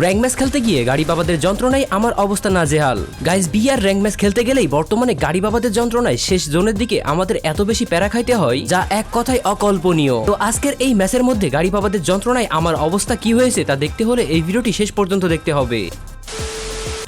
Rank match খেলতে গিয়ে গাড়ি বাবাদের যন্ত্রণায় আমার অবস্থা না জেহাল guys B R rank match খেলতে গেলেই বর্তমানে গাড়ি বাবাদের যন্ত্রণায় শেষ জোনের দিকে আমাদের এত বেশি প্যারা খাইতে হয়, যা এক কথায় অকল্পনীয়। তো আজকের এই ম্যাচের মধ্যে গাড়ি বাবাদের যন্ত্রণায় আমার অবস্থা কি হয়েছে তা দেখতে হলে এই ভিডিওটি শেষ পর্যন্ত দেখতে হবে।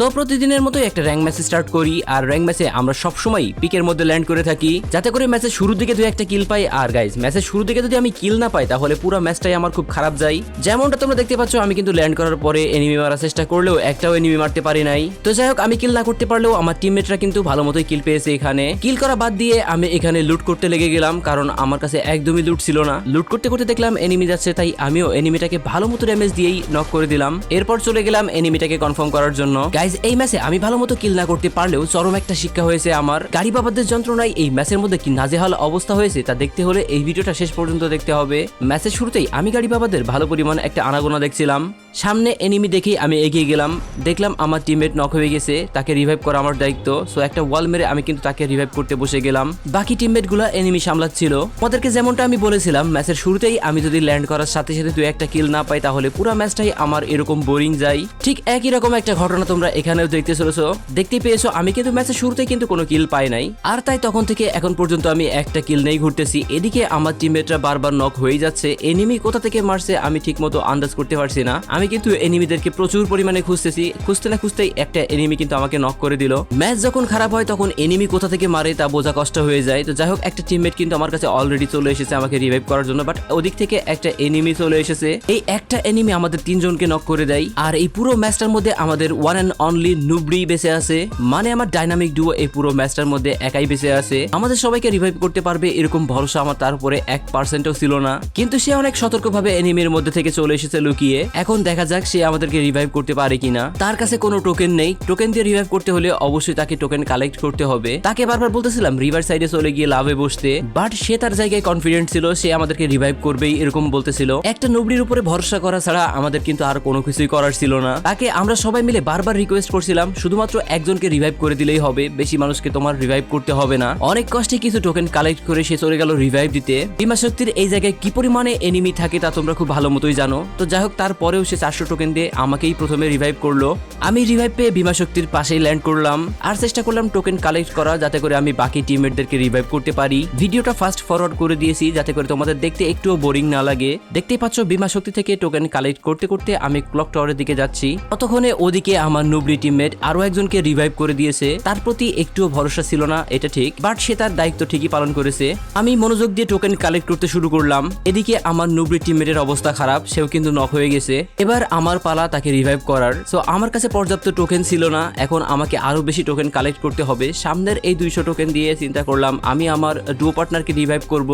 তো প্রতিদিনের মতোই একটা র্যাঙ্ক ম্যাচে স্টার্ট করি, আর র্যাঙ্ক ম্যাচে আমরা সবসময় পিকের মধ্যে ল্যান্ড করে থাকি। যাতে করে ম্যাচের শুরুর দিকে দুই একটা কিল পাই, আর গাইজ ম্যাচের শুরু দিকে যদি আমি কিল না পাই, তাহলে পুরো ম্যাচটাই আমার খুব খারাপ যায়। যেমনটা তোমরা দেখতে পাচ্ছ, আমি কিন্তু ল্যান্ড করার পরে এনিমি মারার চেষ্টা করলেও একটাও এনিমি মারতে পারি নাই। তো যাই হোক, আমি কিল না করতে পারলেও আমার টিমমেটরা কিন্তু ভালো মতোই কিল পেয়েছে এখানে। কিল করা বাদ দিয়ে আমি এখানে লুট করতে লেগে গেলাম, কারণ আমার কাছে একদমই লুট ছিল না। লুট করতে করতে দেখলাম এনিমি যাচ্ছে, তাই আমিও এনিমিটাকে ভালো মতো ড্যামেজ দিয়েই নক করে দিলাম। এরপর চলে গেলাম এনিমিটাকে কনফার্ম করার জন্য। গাইজ এই ম্যাচে আমি ভালো মতো কিল না করতে পারলেও চরম একটা শিক্ষা হয়েছে আমার। গাড়ি বাবাদের যন্ত্রণায় এই ম্যাচের মধ্যে কি নাজেহাল অবস্থা হয়েছে তা দেখতে হলে এই ভিডিওটা শেষ পর্যন্ত দেখতে হবে। ম্যাচের শুরুতেই আমি গাড়ি বাবাদের ভালো পরিমাণ একটা আনাগোনা দেখছিলাম। সামনে এনিমি দেখেই আমি এগিয়ে গেলাম। দেখলাম আমার টিমমেট নক হয়ে গেছে, তাকে রিভাইভ করা আমার দায়িত্ব। সো একটা ওয়াল মেরে আমি কিন্তু তাকে রিভাইভ করতে বসে গেলাম। বাকি টিমমেটগুলো এনিমি সামলাচ্ছিল। ওদেরকে যেমনটা আমি বলেছিলাম, ম্যাচের শুরুতেই আমি যদি ল্যান্ড করার সাথে সাথে দুই একটা কিল না পাই, তাহলে পুরো ম্যাচটাই আমার এরকম বোরিং যায়। ঠিক একই রকম একটা ঘটনা তোমরা এখানেও দেখতে চলেছো। দেখতে পেয়েছ, আমি কিন্তু ম্যাচের শুরুতে কিন্তু কোনো কিল পাই নাই। আর তাই তখন থেকে এখন পর্যন্ত আমি একটা কিল নেই ঘুরতেছি। এদিকে আমার টিমমেটরা বারবার নক হয়ে যাচ্ছে। এনিমি কোথা থেকে মারছে আমি ঠিকমতো আন্দাজ করতে পারছি না। আমি কিন্তু এনিমিদেরকে প্রচুর পরিমাণে খুঁজতেছি। খুঁজতে না খুঁজতেই একটা এনিমি কিন্তু আমাকে নক করে দিল। ম্যাচ যখন খারাপ হয় তখন এনিমি কোথা থেকে মারে তা বোঝা কষ্ট হয়ে যায়। তো যাই হোক, একটা টিমমেট কিন্তু আমার কাছে অলরেডি চলে এসেছে আমাকে রিভাইভ করার জন্য। বাট ওদিক থেকে একটা এনিমি চলে এসেছে। এই একটা এনিমি আমাদের তিনজনকে নক করে দেয়। আর এই পুরো ম্যাচটার মধ্যে আমাদের ওয়ান অ্যান্ড অনলি নুবরি বেঁচে আছে। মানে আমার ডাইনামিক ডুও এই পুরো ম্যাচটার মধ্যে একাই বেঁচে আছে। আমাদের সবাইকে রিভাইভ করতে পারবে এরকম ভরসা আমার তার উপরে এক পার্সেন্টও ছিল না। কিন্তু সে অনেক সতর্কভাবে এনিমির মধ্যে থেকে চলে এসেছে লুকিয়ে। এখন দেখা যাক সে আমাদেরকে রিভাইভ করতে পারে কিনা। তার কাছে কোনো টোকেন নেই। টোকেন দিয়ে রিভাইভ করতে হলে অবশ্যই তাকে টোকেন কালেক্ট করতে হবে। তাকে বারবার বলতেছিলাম রিভার সাইডে চলে গিয়ে লাভে বসতে। বাট সে তার জায়গায় কনফিডেন্ট ছিল, সে আমাদেরকে রিভাইভ করবেই এরকম বলতেছিল। একটা নবরির উপরে ভরসা করা ছাড়া আমাদের কিন্তু আর কোনো কিছুই করার ছিল না। তাকে আমরা সবাই মিলে বারবার রিকোয়েস্ট করছিলাম, শুধুমাত্র একজনকে রিভাইভ করে দিলেই হবে, বেশি মানুষকে তোমার রিভাইভ করতে হবে না। অনেক কষ্টে কিছু টোকেন কালেক্ট করে সে চলে গেল রিভাইভ দিতে। শক্তির এই জায়গায় কি পরিমাণে এনিমি থাকে তা তোমরা খুব ভালো মতোই জানো। তো যাই হোক, তারপরেও সে চারশো টোকেন দিয়ে আমাকেই প্রথমে রিভাইভ করল। আমি রিভাইভ পেয়ে শক্তির পাশেই ল্যান্ড করলাম। আর চেষ্টা করলাম টোকেন কালেক্ট করা, যাতে করে আমি বাকি টিমমেটদেরকে রিভাইভ করতে পারি। ভিডিওটা ফাস্ট ফরওয়ার্ড করে দিয়েছি, যাতে করে তোমাদের দেখতে একটুও বোরিং না লাগে। দেখতেই পাচ্ছ বিমা শক্তি থেকে টোকেন কালেক্ট করতে করতে আমি ক্লক টাওয়ারের দিকে যাচ্ছি। ততক্ষণে ওদিকে আমার নুবলি টিমমেট আরও একজনকে রিভাইভ করে দিয়েছে। তার প্রতি একটুও ভরসা ছিল না, এটা ঠিক। বাট সে তার দায়িত্ব ঠিকই পালন করেছে। আমি মনোযোগ দিয়ে টোকেন কালেক্ট করতে শুরু করলাম। এদিকে আমার নুবলি টিমমেটের অবস্থা খারাপ, সেও কিন্তু নক হয়ে গেছে। এবার আমার পালা তাকে রিভাইভ করার। সো আমার কাছে পর্যাপ্ত টোকেন ছিল না। এখন আমাকে আরও বেশি টোকেন কালেক্ট করতে হবে। সামনের এই দুইশো টোকেন দিয়ে চিন্তা করলাম, আমি আমার ডুও পার্টনারকে রিভাইভ করব।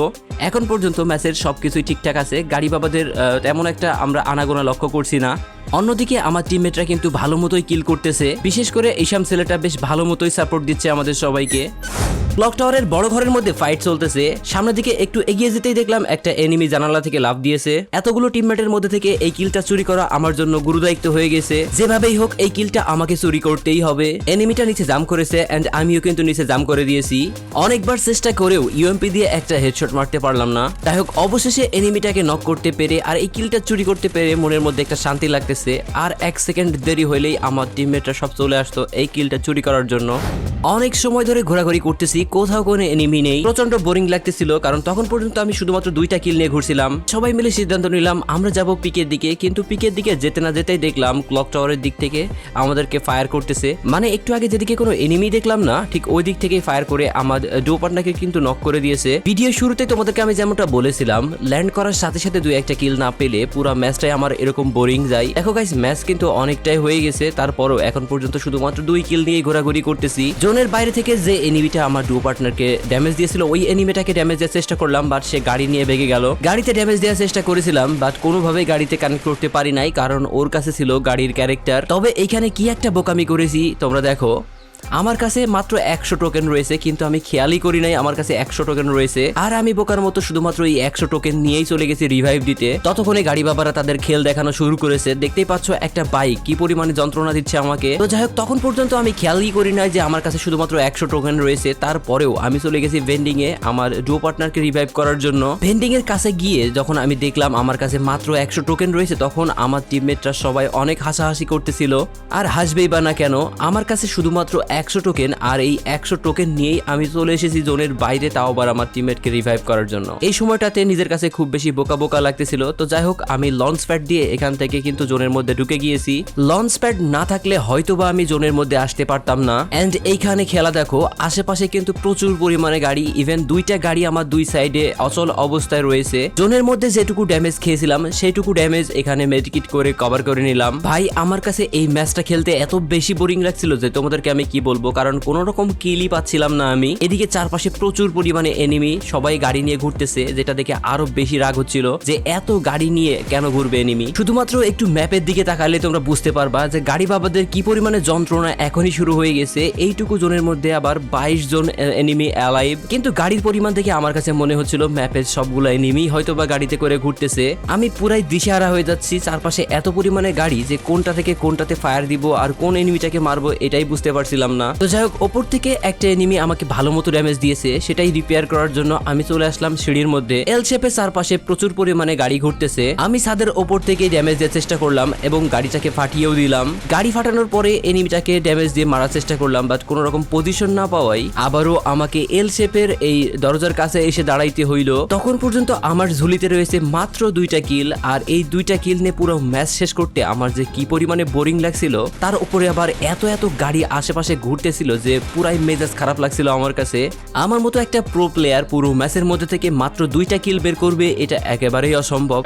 এখন পর্যন্ত ম্যাচের সবকিছুই ঠিকঠাক আছে। গাড়ি বাবাদের তেমন একটা আমরা আনাগোনা লক্ষ্য করছি না। অন্যদিকে আমার টিমমেটরা কিন্তু ভালো মতোই কিল করতেছে। বিশেষ করে এইসব ছেলেটা বেশ ভালো মতোই সাপোর্ট দিচ্ছে আমাদের সবাইকে। ক্লক টাওয়ারের বড় ঘরের মধ্যে ফাইট চলতেছে। সামনের দিকে একটু এগিয়ে যেতেই দেখলাম একটা এনিমি জানালা থেকে লাভ দিয়েছে। এতগুলো টিমমেটের মধ্যে থেকে এই কিলটা চুরি করা আমার জন্য গুরুদায়িত্ব হয়ে গেছে। যেভাবেই হোক, এই কিলটা আমাকে চুরি করতেই হবে। এনিমিটা নিচে জাম করেছে এন্ড আমিও কিন্তু নিচে জাম করে দিয়েছি। অনেকবার চেষ্টা করেও ইউএমপি দিয়ে একটা হেডশট মারতে পারলাম না। যাই হোক, অবশেষে এনিমিটাকে নক করতে পেরে আর এই কিলটা চুরি করতে পেরে মনের মধ্যে একটা শান্তি লাগতেছে। আর এক সেকেন্ড দেরি হইলেই আমার টিমমেটরা সব চলে আসতো এই কিলটা চুরি করার জন্য। অনেক সময় ধরে ঘোরাঘুরি করতেছি, কোথাও কোনো এনিমি নেই। প্রচণ্ড বোরিং লাগতেছিল, কারণ তখন পর্যন্ত আমি শুধুমাত্র দুইটা কিল নিয়ে ঘুরছিলাম। সবাই মিলে সিদ্ধান্ত নিলাম, আমরা যাব পিকের দিকে, কিন্তু পিকের দিকে যেতে না যেতেই দেখলাম ক্লক টাওয়ারের দিক থেকে আমাদেরকে ফায়ার করতেছে। মানে একটু আগে যেদিকে কোনো এনিমি দেখলাম না, ঠিক ওই দিক থেকে ফায়ার করে আমার ডো পার্টনারকে কিন্তু নক করে দিয়েছে। ভিডিও শুরুতে তোমাদেরকে আমি যেমনটা বলেছিলাম ল্যান্ড করার সাথে সাথে দুই একটা কিল না পেলে পুরো ম্যাচটাই আমার এরকম বোরিং যায়। দেখো গাইস ম্যাচ কিন্তু অনেকটাই হয়ে গেছে, তারপরও এখন পর্যন্ত শুধুমাত্র দুই কিল নিয়ে ঘোরাঘুরি করতেছি। জোনের বাইরে থেকে যে এনিমিটা আমার ডু পার্টনারকে ড্যামেজ দিয়েছিল, ওই এনিমিটাকে ড্যামেজ দেওয়ার চেষ্টা করলাম বাট সে গাড়ি নিয়ে বেগে গেল। গাড়িতে ড্যামেজ দেওয়ার চেষ্টা করেছিলাম বাট কোনোভাবেই গাড়িতে কানেক্ট করতে পারি নাই, কারণ ওর কাছে ছিল গাড়ির ক্যারেক্টার তবে এখানে কি একটা বোকামি করেছি, তোমরা দেখো। আমার কাছে মাত্র একশো টোকেন রয়েছে, কিন্তু আমি খেয়ালই করি নাই আমার কাছে একশো টোকেন রয়েছে। আর আমি বোকার মতো শুধুমাত্র এই একশো টোকেন নিয়েই চলে গেছি রিভাইভ দিতে। ততক্ষণে গাড়ি বাবারা তাদের খেল দেখানো শুরু করেছে। দেখতেই পাচ্ছ একটা বাইক কি পরিমাণে যন্ত্রণা দিচ্ছে আমাকে। তো যাই হোক, তখন পর্যন্ত আমি খেয়ালই করি নাই যে আমার কাছে শুধুমাত্র একশো টোকেন রয়েছে। তারপরেও আমি চলে গেছি ভেন্ডিং এ আমার ডো পার্টনারকে রিভাইভ করার জন্য। ভেন্ডিং এর কাছে গিয়ে যখন আমি দেখলাম আমার কাছে মাত্র একশো টোকেন রয়েছে, তখন আমার টিমমেটরা সবাই অনেক হাসাহাসি করতেছিল। আর হাসবেই বা না কেন, আমার কাছে শুধুমাত্র একশো টোকেন আর এই একশো টোকেন নিয়েই আমি চলে এসেছি জোনের বাইরে, তাও আবার আমার টিমমেটকে রিভাইভ করার জন্য। এই সময়টাতে নিজের কাছে খুব বেশি বোকা বোকা লাগতেছিল। তো যাই হোক, আমি লঞ্চ প্যাড দিয়ে এখান থেকে কিন্তু জোনের মধ্যে ঢুকে গিয়েছি। লঞ্চ প্যাড না থাকলে হয়তোবা আমি জোনের মধ্যে আসতে পারতাম না। এন্ড এইখানে খেলা দেখো, আশেপাশে কিন্তু প্রচুর পরিমাণে গাড়ি ইভেন দুইটা গাড়ি আমার দুই সাইডে অচল অবস্থায় রয়েছে। জোনের মধ্যে যেটুকু ড্যামেজ খেয়েছিলাম, সেইটুকু ড্যামেজ এখানে মেডিকিট করে কভার করে নিলাম। ভাই, আমার কাছে এই ম্যাচটা খেলতে এত বেশি বোরিং লাগছিল যে তোমাদেরকে আমি কি বলব? কারণ কোনো রকম কিলই পাচ্ছিলাম না আমি। এদিকে চারপাশে প্রচুর পরিমাণে এনিমি সবাই গাড়ি নিয়ে ঘুরতেছে, যেটা দেখে আরও বেশি রাগ হচ্ছিল যে এত গাড়ি নিয়ে কেন ঘুরবে এনিমি শুধুমাত্র একটু ম্যাপের দিকে তাকালে তোমরা বুঝতে পারবা যে গাড়ি বাবাদের কি পরিমাণে যন্ত্রণা এখনই শুরু হয়ে গেছে। এইটুকু জোনের মধ্যে আবার বাইশ জন এনিমি অ্যালাইভ কিন্তু গাড়ির পরিমাণ থেকে আমার কাছে মনে হচ্ছিল ম্যাপের সবগুলো এনিমি হয়তো বা গাড়িতে করে ঘুরতেছে। আমি পুরাই দিশেহারা হয়ে যাচ্ছি, চারপাশে এত পরিমাণে গাড়ি যে কোনটা থেকে কোনটাতে ফায়ার দিব আর কোন এনিমিটাকে মারবো এটাই বুঝতে পারছিলাম না। তো যাই হোক, ওপর থেকে একটা এনিমি আমাকে ভালো মতো ড্যামেজ দিয়েছে, সেটাই রিপেয়ার করার জন্য আমি চলে আসলাম সিঁড়ির মধ্যে। এল শেপের চারপাশে প্রচুর পরিমাণে গাড়ি ঘুরতেছে। আমি ছাদের ওপর থেকে ড্যামেজ দেওয়ার চেষ্টা করলাম এবং গাড়িটাকে ফাটিয়েও দিলাম। গাড়ি ফাটানোর পরে এনিমিটাকে ড্যামেজ দিয়ে মারার চেষ্টা করলাম বাট কোনো রকম পজিশন না পাওয়াই আবারও আমাকে এল শেপের এই দরজার কাছে এসে দাঁড়াইতে হইল। তখন পর্যন্ত আমার ঝুলিতে রয়েছে মাত্র দুইটা কিল আর এই দুইটা কিল নিয়ে পুরো ম্যাচ শেষ করতে আমার যে কি পরিমাণে বোরিং লাগছিল, তার উপরে আবার এত এত গাড়ি আশেপাশে ঘুরতেছিল যে পুরাই মেজাজ খারাপ লাগছিল আমার কাছে। আমার মতো একটা প্রো প্লেয়ার পুরো ম্যাচের মধ্যে থেকে মাত্র দুইটা কিল বের করবে, এটা একেবারেই অসম্ভব।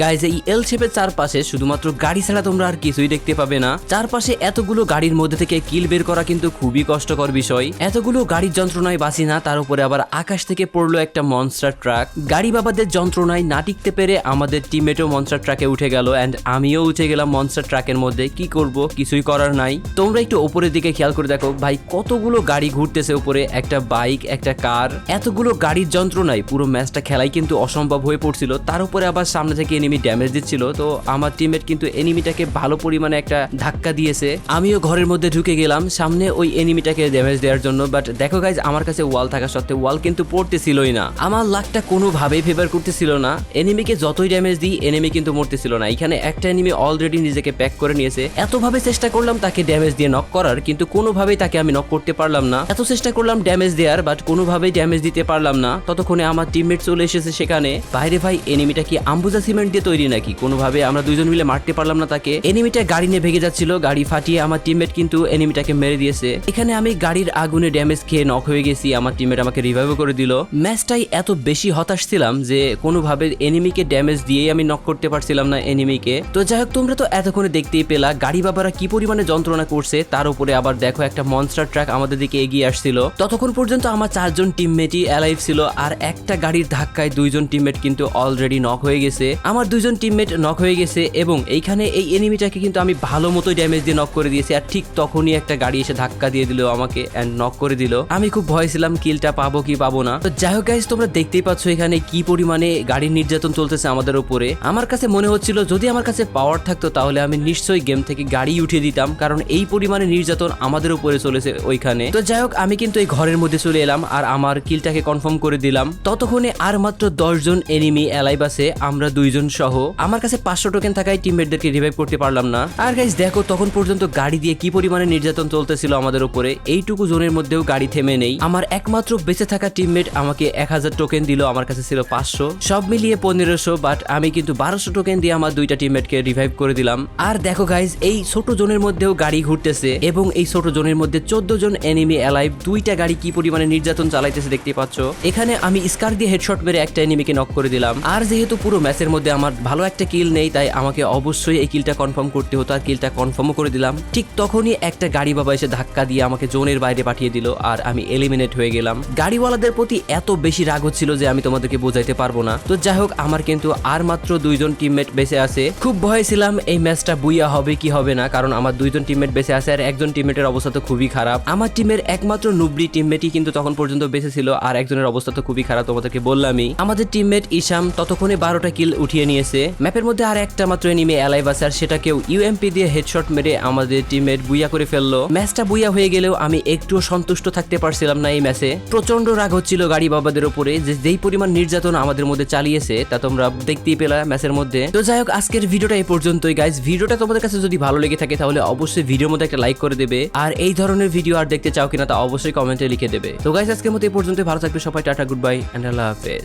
গাইজ এই এল শেপের চারপাশে শুধুমাত্র গাড়ি ছাড়া তোমরা আর কিছুই দেখতে পাবে না। চারপাশে এতগুলো গাড়ির মধ্যে থেকে কিল বের করা কিন্তু খুবই কষ্টকর বিষয়। এতগুলো গাড়ির যন্ত্রণায় বাঁচি না, তার উপরে আবার আকাশ থেকে পড়ল একটা মনস্টার ট্রাক গাড়ি বাবাদের যন্ত্রণায় না টিকতে পেরে আমাদের টিমেটও মনস্টার ট্রাকে উঠে গেল অ্যান্ড আমিও উঠে গেলাম মনস্টার ট্রাকের মধ্যে। কি করব? কিছুই করার নাই। তোমরা একটু উপরের দিকে খেয়াল করে দেখো, ভাই, কতগুলো গাড়ি ঘুরতেছে উপরে। একটা বাইক একটা কার এতগুলো গাড়ির যন্ত্রণায় পুরো ম্যাচটা খেলাই কিন্তু অসম্ভব হয়ে পড়ছিল। তার উপরে আবার সামনে থেকে এনিমি ড্যামেজ দিচ্ছিল, তো আমার টিমমেট কিন্তু এনিমিটাকে ভালো পরিমাণে একটা ধাক্কা দিয়েছে। আমিও ঘরের মধ্যে ঢুকে গেলাম, সামনে ওই এনিমিটাকে ড্যামেজ দেওয়ার জন্য বাট দেখো গাইজ আমার কাছে ওয়াল থাকা সত্ত্বেও ওয়াল কিন্তু পড়তেছিলই না। আমার লাকটা কোনোভাবেই ফেভার করতেছিল না। এনিমিকে যতই ড্যামেজ দিই এনিমি কিন্তু মরতেছিল না। এখানে একটা এনিমি অলরেডি নিজেকে প্যাক করে নিয়েছে। এতভাবে চেষ্টা করলাম তাকে ড্যামেজ দিয়ে নক করার, কিন্তু কোনোভাবেই তাকে আমি নক করতে পারলাম না। এত চেষ্টা করলাম ড্যামেজ দেওয়ার বাট কোনোভাবেই ড্যামেজ দিতে পারলাম না। ততক্ষণে আমার টিমমেট চলে এসেছে সেখানে। বাইরে ভাই এনিমিটা কি আম্বুজা সিমেন্ট দিয়ে তৈরি নাকি? কোনোভাবে আমরা দুইজন মিলে মারতে পারলাম না তাকে। এনিমিটা গাড়ি নিয়ে ভেগে যাচ্ছিল, গাড়ি ফাটিয়ে আমার টিমমেট কিন্তু এনিমিটাকে মেরে দিয়েছে। এখানে আমি গাড়ির আগুনে ড্যামেজ খেয়ে নক হয়ে গেছি, আমার টিমমেট আমাকে রিভাইভ করে দিল। ম্যাচটাই এত বেশি হতাশ ছিলাম যে কোনোভাবে এনিমিকে ড্যামেজ দিয়েই আমি নক করতে পারছিলাম না এনিমিকে তো যাই হোক, তোমরা তো এতক্ষণে দেখতেই পেলা, গাড়ি বাবারা কি পরিমাণে যন্ত্রণা করছে, তার উপরে আবার দেখো একটা মনস্টার ট্রাক আমাদের দিকে এগিয়ে আসছিল। ততক্ষণ পর্যন্ত আমার চারজন টিমমেটই অ্যালাইভ ছিল, আর একটা গাড়ির ধাক্কায় দুইজন টিমমেট কিন্তু অলরেডি নক হয়ে গেছে। আমার দুইজন টিমমেট নক হয়ে গেছে এবং এইখানে এই এনিমিটাকে কিন্তু আমি ভালো মতো ড্যামেজ দিয়ে নক করে দিয়েছি। আর ঠিক তখনই একটা গাড়ি এসে ধাক্কা দিয়ে দিল আমাকে অ্যান্ড নক করে দিল। আমি খুব ভয় ছিলাম, কিলটা পাবো কি পাবো না। তো যাই হোক গাইজ তোমরা দেখতেই পাচ্ছ এখানে কি পরিমাণে গাড়ির নির্যাতন চলতেছে আমাদের উপরে। আমার কাছে মনে হচ্ছিল, যদি আমার কাছে পাওয়ার থাকতো তাহলে আমি নিশ্চয়ই গেম থেকে গাড়ি উঠিয়ে দিতাম, কারণ এই পরিমাণে নির্যাতন আমাদের উপরে চলেছে ওইখানে। তো যাই হোক, আমি কিন্তু এই ঘরের মধ্যে চলে এলাম আর আমার কিলটাকে কনফার্ম করে দিলাম। ততক্ষণে আর মাত্র দশজন এনিমি অ্যালাইভ আছে, আমরা দুইজন সহ আমার কাছে পাঁচশো টোকেন থাকায় টিমমেটদেরকে রিভাইভ করতে পারলাম না। আর গাইজ দেখো তখন পর্যন্ত গাড়ি দিয়ে কি পরিমাণে নির্যাতন চলতেছিল আমাদের উপরে। এইটুকু জোনের মধ্যেও গাড়ি থেমে নেই। আমার একমাত্র বেঁচে থাকা টিমমেট আমাকে এক হাজার টোকেন দিল, আমার কাছে ছিল পাঁচশো। সব মিলিয়ে পনেরোশো বাট আমি কিন্তু বারোশো টোকেন দিয়ে আমার দুইটা টিমমেটকে রিভাইভ করে দিলাম। আর দেখো গাইজ এই ছোট জোনের মধ্যেও গাড়ি ঘুরতেছে এবং এই ছোট জোনের মধ্যে চোদ্দ জন এনিমি অ্যালাইভ দুইটা গাড়ি কি পরিমাণে নির্যাতন চালাইতেছে দেখতে পাচ্ছ? এখানে আমি স্কার দিয়ে হেডশট মেরে একটা এনিমিকে নক করে দিলাম। আর যেহেতু পুরো ম্যাচ ম্যাচের মধ্যে আমার ভালো একটা কিল নেই, তাই আমাকে অবশ্যই এই কিলটা কনফার্ম করতে হতো আর কিলটা কনফার্মও করে দিলাম। ঠিক তখনই একটা গাড়ি বাবা এসে ধাক্কা দিয়ে আমাকে জোনের বাইরে পাঠিয়ে দিল আর আমি এলিমিনেট হয়ে গেলাম। গাড়িওয়ালাদের প্রতি এত বেশি রাগ হচ্ছিল যে আমি তোমাদেরকে বোঝাইতে পারব না। তো যাই হোক, আমার কিন্তু আর মাত্র দুইজন টিমমেট বেঁচে আছে। খুব ভয় ছিলাম, এই ম্যাচটা বুইয়া হবে কি হবে না, কারণ আমার দুইজন টিমমেট বেঁচে আছে আর একজন টিমমেটের অবস্থা তো খুবই খারাপ। আমার টিমের একমাত্র নুবরি টিমমেটই কিন্তু তখন পর্যন্ত বেঁচে ছিল আর একজনের অবস্থা তো খুবই খারাপ, তোমাদেরকে বললামই। আমাদের টিমমেট ইশাম ততক্ষণে বারোটা কিল উঠিয়ে নিয়েছে। ম্যাপের মধ্যে আর একটা মাত্র এনিমে অ্যালাইভ আছে আর সেটাকেও ইউএমপি দিয়ে হেডশট মেরে আমাদের টিমমেট বুইয়া করে ফেলল। ম্যাচটা বুইয়া হয়ে গেলেও আমি একটুও সন্তুষ্ট থাকতে পারছিলাম না এই ম্যাচে। প্রচণ্ড রাগ হচ্ছিল গাড়ি বাবাদের উপরে যে যেই পরিমাণ নির্যাতন আমাদের মধ্যে চালিয়েছে, তা তোমরা দেখতেই পেলা ম্যাচের মধ্যে। তো যাই হোক, আজকের ভিডিওটা এই পর্যন্তই গাইজ ভিডিওটা তোমাদের কাছে যদি ভালো লেগে থাকে, তাহলে অবশ্যই ভিডিওর মধ্যে একটা লাইক করে দেবে। আর এই ধরনের ভিডিও আর দেখতে চাও কিনা, তা অবশ্যই কমেন্টে লিখে দেবে। তো গাইজ আজকের মতো এই পর্যন্ত ভালো থাকবে সবাই, টাটা গুড বাই অ্যান্ড আল্লাহ হাফেজ।